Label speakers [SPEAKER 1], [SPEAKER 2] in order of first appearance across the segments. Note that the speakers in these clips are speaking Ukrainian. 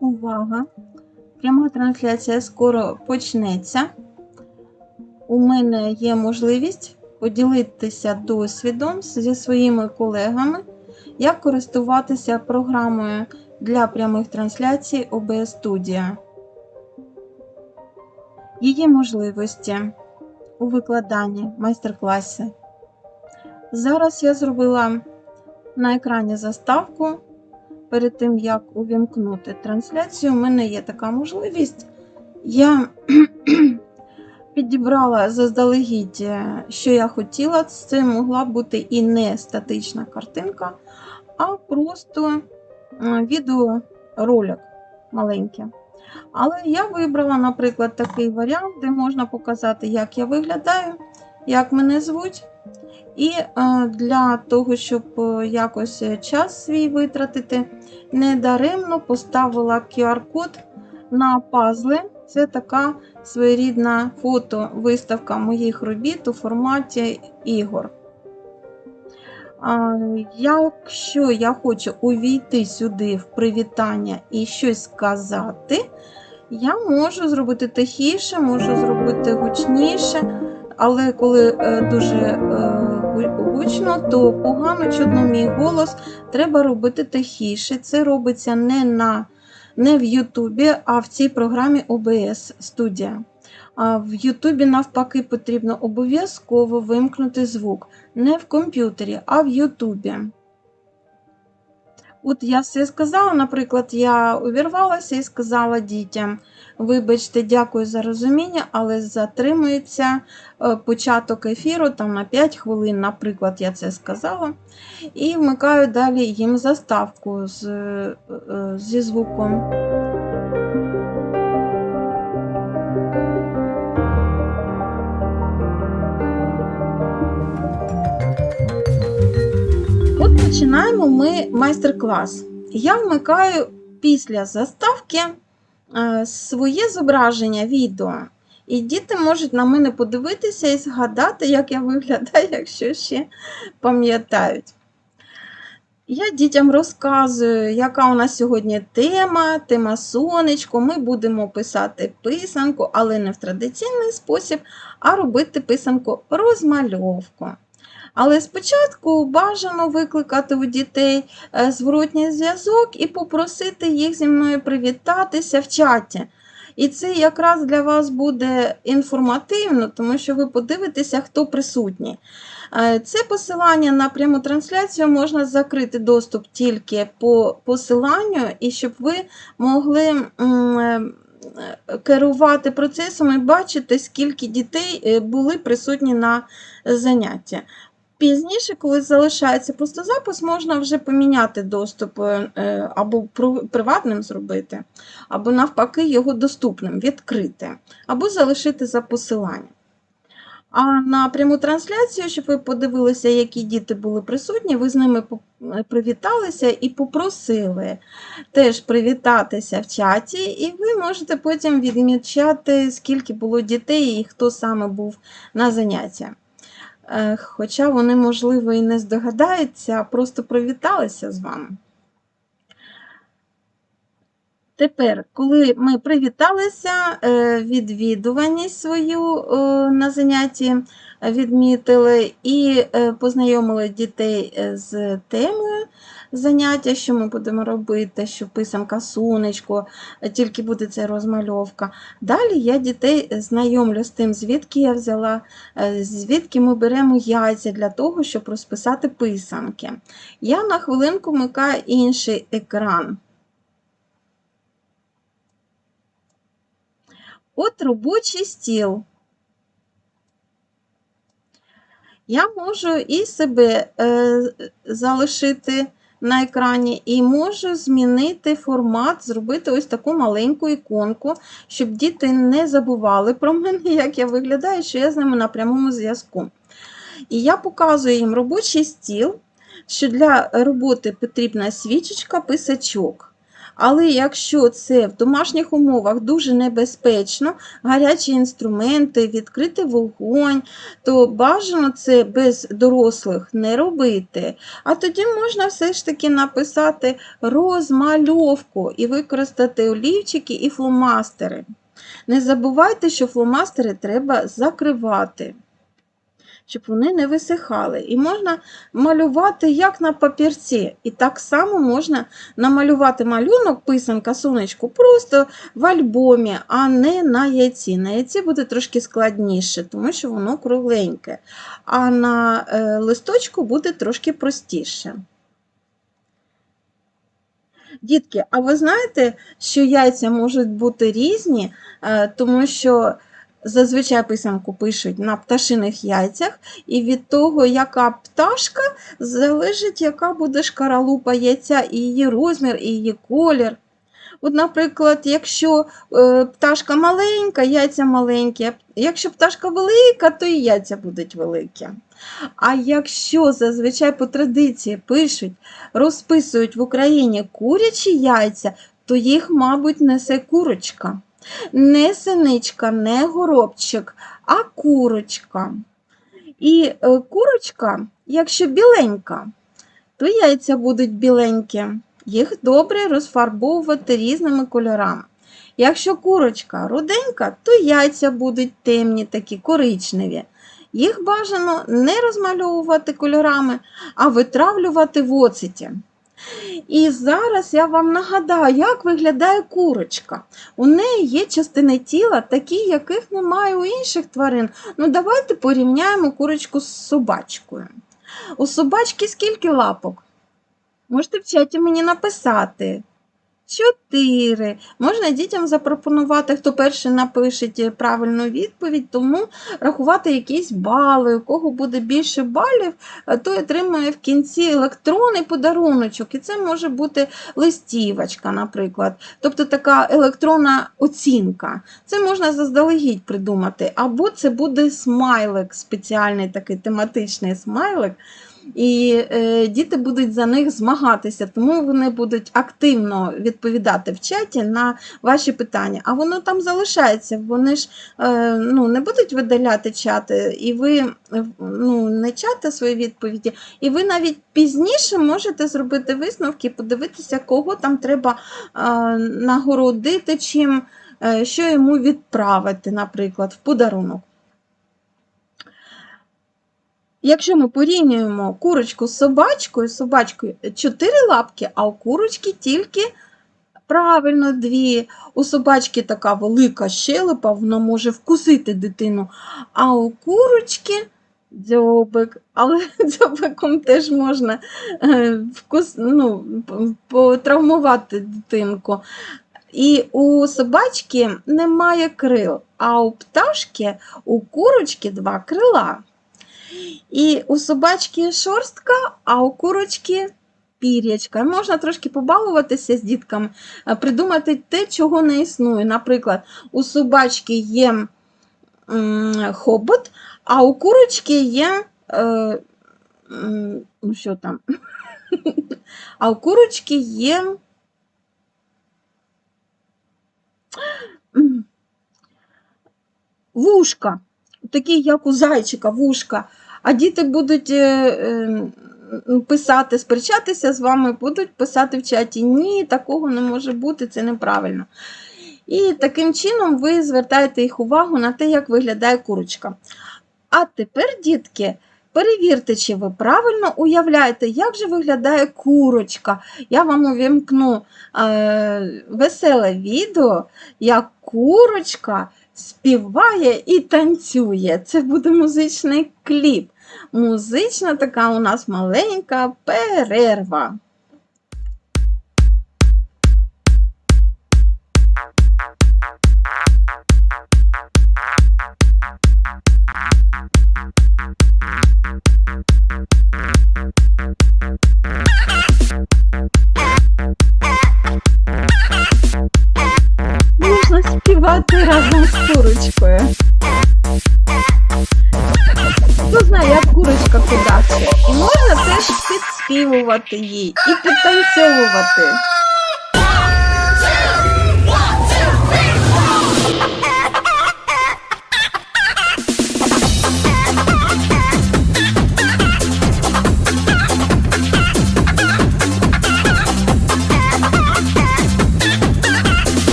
[SPEAKER 1] Увага! Пряма трансляція скоро почнеться. У мене є можливість поділитися досвідом зі своїми колегами, як користуватися програмою для прямих трансляцій OBS Studio. Її можливості у викладанні майстер-класі. Зараз я зробила на екрані заставку перед тим, як увімкнути трансляцію, у мене є така можливість. Я підібрала заздалегідь, е, що я хотіла. Це могла бути і не статична картинка, а просто відеоролик маленький. Але я вибрала, наприклад, такий варіант, де можна показати, як я виглядаю, як мене звуть. І е, для того, щоб е, якось час свій витратити, недаремно поставила QR-код на пазли. Це така своєрідна фото-виставка моїх робіт у форматі ігор. Якщо я хочу увійти сюди в привітання і щось сказати, я можу зробити тихіше, можу зробити гучніше. Але коли е, дуже е, гучно, то погано чутно мій голос треба робити тихіше. Це робиться не на не в Ютубі, а в цій програмі OBS Studio. А в Ютубі, навпаки, потрібно обов'язково вимкнути звук. Не в комп'ютері, а в Ютубі. От я все сказала, наприклад, я увірвалася і сказала дітям: вибачте, дякую за розуміння, але затримується е, початок ефіру там на 5 хвилин, наприклад, я це сказала. І вмикаю далі їм заставку з, е, зі звуком. Починаємо ми майстер-клас. Я вмикаю після заставки е, своє зображення відео. І діти можуть на мене подивитися і згадати, як я виглядаю, якщо ще пам'ятають. Я дітям розказую, яка у нас сьогодні тема, тема сонечко. Ми будемо писати писанку, але не в традиційний спосіб, а робити писанку розмальовку. Але спочатку бажано викликати у дітей е, зворотній зв'язок і попросити їх зі мною привітатися в чаті. І це якраз для вас буде інформативно, тому що ви подивитеся, хто присутній. Е, це посилання на пряму трансляцію можна закрити доступ тільки по посиланню, і щоб ви могли е, керувати процесом і бачити, скільки дітей були присутні на занятті. Пізніше, коли залишається просто запис, можна вже поміняти доступ е, або приватним зробити, або навпаки, його доступним, відкрити, або залишити за посиланням. А на пряму трансляцію, щоб ви подивилися, які діти були присутні, ви з ними е, привіталися і попросили теж привітатися в чаті, і ви можете потім відмічати, скільки було дітей і хто саме був на заняття. Е, хоча вони, можливо, і не здогадаються, а просто привіталися з вами. Тепер, коли ми привіталися, е, відвідуваність свою е, на занятті відмітили і познайомили дітей з темою, заняття, що ми будемо робити, що писанка сонечко, тільки буде це розмальовка. Далі я дітей знайомлю з тим, звідки я взяла, е, звідки ми беремо яйця для того, щоб розписати писанки. Я на хвилинку вмикаю інший екран. От робочий стіл. Я можу і себе е, залишити на екрані, і можу змінити формат, зробити ось таку маленьку іконку, щоб діти не забували про мене, як я виглядаю, що я з ними на прямому зв'язку. І я показую їм робочий стіл, що для роботи потрібна свічечка, писачок. Але якщо це в домашніх умовах дуже небезпечно, гарячі інструменти, відкритий вогонь, то бажано це без дорослих не робити. А тоді можна все ж таки написати розмальовку і використати олівчики і фломастери. Не забувайте, що фломастери треба закривати, щоб вони не висихали. І можна малювати як на папірці. І так само можна намалювати малюнок, писанка, сонечку, просто в альбомі, а не на яйці. На яйці буде трошки складніше, тому що воно кругленьке. А на е, листочку буде трошки простіше. Дітки, а ви знаєте, що яйця можуть бути різні, Е, тому що зазвичай писанку пишуть на пташиних яйцях, і від того, яка пташка, залежить, яка буде шкаралупа яйця, і її розмір, і її колір. От, наприклад, якщо е, пташка маленька, яйця маленькі, якщо пташка велика, то і яйця будуть великі. А якщо зазвичай по традиції пишуть, розписують в Україні курячі яйця, то їх, мабуть, несе курочка. Не синичка, не горобчик, а курочка. І е, курочка, якщо біленька, то яйця будуть біленькі. Їх добре розфарбовувати різними кольорами. Якщо курочка руденька, то яйця будуть темні, такі коричневі. Їх бажано не розмальовувати кольорами, а витравлювати в оцеті. І зараз я вам нагадаю, як виглядає курочка. У неї є частини тіла, такі, яких немає у інших тварин. Ну, давайте порівняємо курочку з собачкою. У собачки скільки лапок? Можете в чаті мені написати. Чотири. Можна дітям запропонувати, хто перший напише правильну відповідь, тому рахувати якісь бали. У кого буде більше балів, той отримує в кінці електронний подаруночок. І це може бути листівочка, наприклад. Тобто така електронна оцінка. Це можна заздалегідь придумати. Або це буде смайлик, спеціальний такий тематичний смайлик і е, діти будуть за них змагатися, тому вони будуть активно відповідати в чаті на ваші питання. А воно там залишається, вони ж е, ну, не будуть видаляти чати, і ви ну, не чати свої відповіді, і ви навіть пізніше можете зробити висновки, подивитися, кого там треба е, нагородити, чим, е, що йому відправити, наприклад, в подарунок. Якщо ми порівнюємо курочку з собачкою, собачкою 4 лапки, а у курочки тільки правильно дві. У собачки така велика щелепа, вона може вкусити дитину. А у курочки дзьобик, але дзьобиком теж можна е, вкус, ну, потравмувати дитинку. І у собачки немає крил, а у пташки у курочки два крила. І у собачки шорстка, а у курочки пір'ячка. Можна трошки побалуватися з дітками, придумати те, чого не існує. Наприклад, у собачки є хобот, а у курочки є. Е, ну, що там? А у курочки є. Вушка, такі, як у зайчика, вушка а діти будуть е, е, писати, сперечатися з вами, будуть писати в чаті Ні, такого не може бути, це неправильно. І таким чином ви звертаєте їх увагу на те, як виглядає курочка. А тепер, дітки, перевірте, чи ви правильно уявляєте, як же виглядає курочка. Я вам увімкну е, веселе відео, як курочка співає і танцює. Це буде музичний кліп. Музична така у нас маленька перерва. Можна співати разом з курочкою. Як удача. І можна теж підспівувати їй і підтанцьовувати.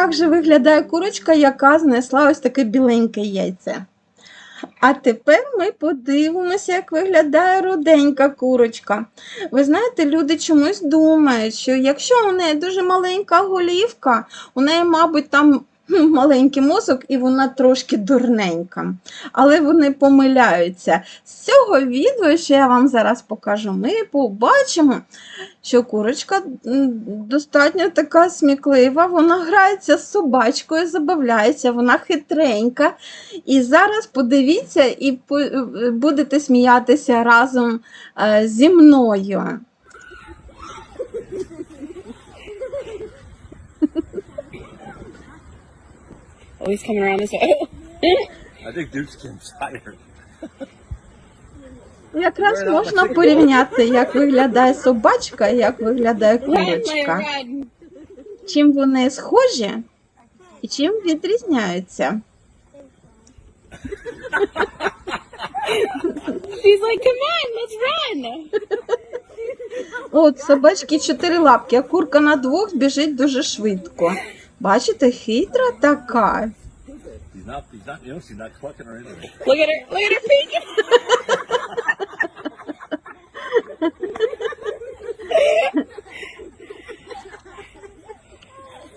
[SPEAKER 1] Як же виглядає курочка, яка знесла ось таке біленьке яйце. А тепер ми подивимося, як виглядає руденька курочка. Ви знаєте, люди чомусь думають, що якщо у неї дуже маленька голівка, у неї, мабуть, там маленький мозок і вона трошки дурненька. Але вони помиляються. З цього відео, що я вам зараз покажу, ми побачимо, що курочка достатньо така сміклива, вона грається з собачкою, забавляється, вона хитренька. І зараз подивіться і е, будете сміятися разом е, зі мною.
[SPEAKER 2] He's coming around this way.
[SPEAKER 3] I think Duke's getting tired.
[SPEAKER 1] Якраз можна порівняти, як виглядає собачка і як виглядає курочка. Чим вони схожі і чим відрізняються.
[SPEAKER 2] She's like, come on, let's run.
[SPEAKER 1] От собачки чотири лапки, а курка на двох біжить дуже швидко. Бачите, хитра така.
[SPEAKER 3] He's not. He's not. You know, she's not clucking or anything.
[SPEAKER 2] Look at her, look at her feet.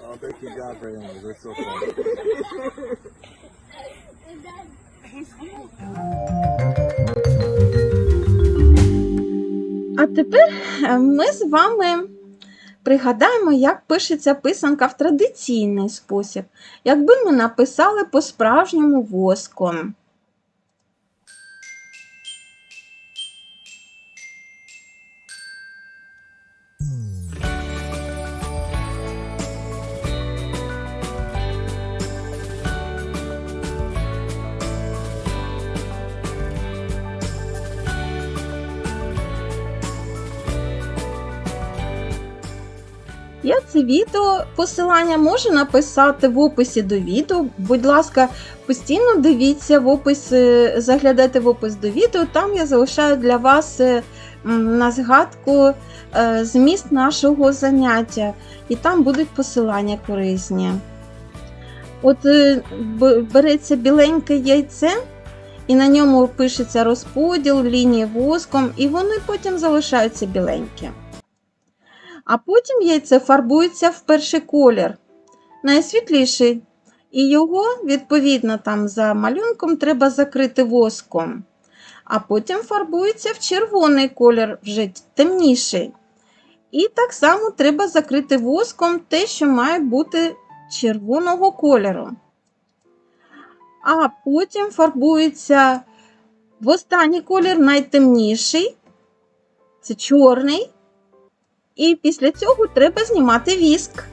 [SPEAKER 3] Oh, thank you God for animals. They're so fun.
[SPEAKER 1] А тепер е, ми з вами пригадаємо, як пишеться писанка в традиційний спосіб. Якби ми написали по-справжньому воском. Це відео посилання можу написати в описі до відео. Будь ласка, постійно дивіться в опис, е, заглядайте в опис до відео. Там я залишаю для вас е, на згадку е, зміст нашого заняття, і там будуть посилання корисні. От береться біленьке яйце, і на ньому пишеться розподіл, лінії воском, і вони потім залишаються біленькі. А потім яйце фарбується в перший колір, найсвітліший. І його, відповідно, там за малюнком треба закрити воском. А потім фарбується в червоний колір, вже темніший. І так само треба закрити воском те, що має бути червоного кольору. А потім фарбується в останній колір найтемніший, це чорний. І після цього треба знімати віск.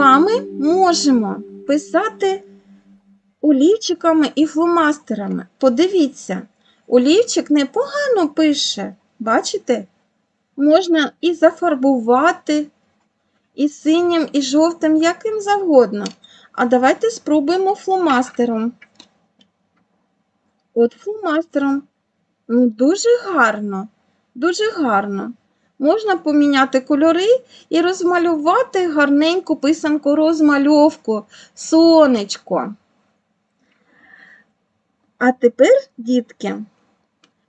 [SPEAKER 1] Вами можемо писати олівчиками і фломастерами. Подивіться, олівчик непогано пише. Бачите? Можна і зафарбувати, і синім, і жовтим, яким завгодно. А давайте спробуємо фломастером. От фломастером. Ну, дуже гарно, дуже гарно. Можна поміняти кольори і розмалювати гарненьку писанку розмальовку, сонечко. А тепер, дітки,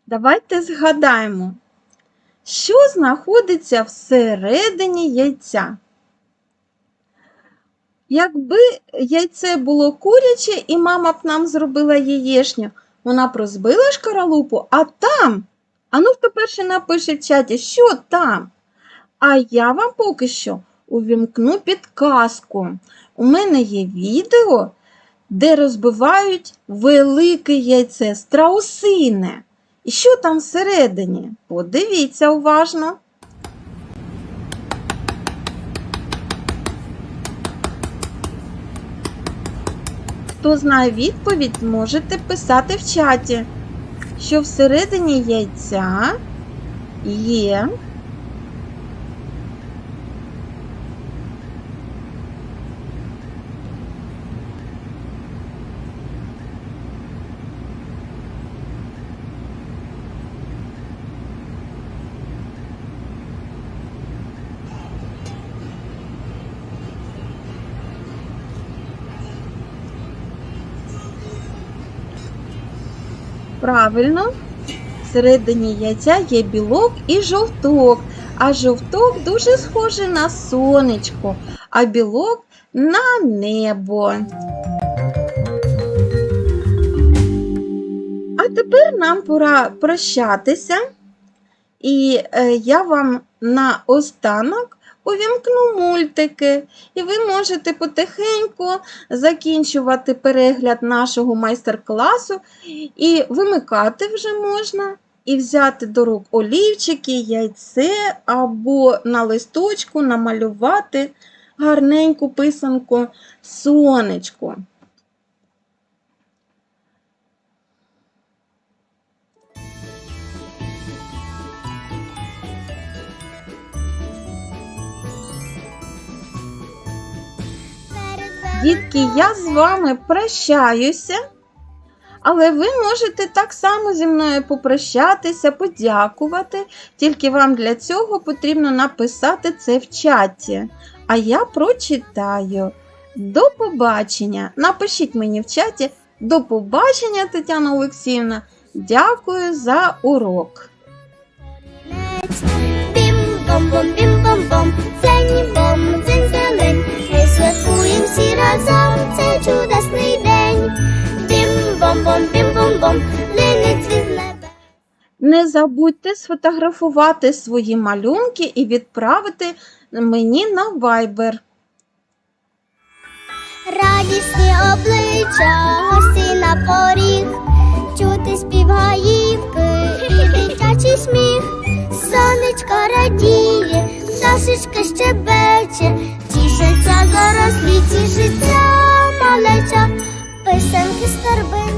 [SPEAKER 1] давайте згадаємо, що знаходиться всередині яйця. Якби яйце було куряче і мама б нам зробила яєшню, вона б розбила шкаралупу, а там, а ну хто перший напише в чаті, що там? А я вам поки що увімкну підказку. У мене є відео, де розбивають велике яйце страусине. І що там всередині? Подивіться уважно. Хто знає відповідь, можете писати в чаті що всередині яйця є Правильно, всередині яйця є білок і жовток, а жовток дуже схожий на сонечко, а білок на небо. А тепер нам пора прощатися, і е, я вам на останок увімкну мультики, і ви можете потихеньку закінчувати перегляд нашого майстер-класу і вимикати вже можна, і взяти до рук олівчики, яйце або на листочку намалювати гарненьку писанку сонечко. Дітки, я з вами прощаюся. Але ви можете так само зі мною попрощатися, подякувати, тільки вам для цього потрібно написати це в чаті. А я прочитаю. До побачення. Напишіть мені в чаті до побачення, Тетяна Олексіївна. Дякую за урок.
[SPEAKER 4] Бім-бом-бом, бім-бом-бом, дзень бом, разом цей чудесний день. Бім-бом-бом, бім-бом-бом, линить від неба.
[SPEAKER 1] Не забудьте сфотографувати свої малюнки і відправити мені на Viber.
[SPEAKER 4] Радісні обличчя, гості на поріг, чути спів гаївки і дитячий сміх. Сонечко радіє, пташечка щебече, життя, зараз в світі життя малеча, писанки старбин.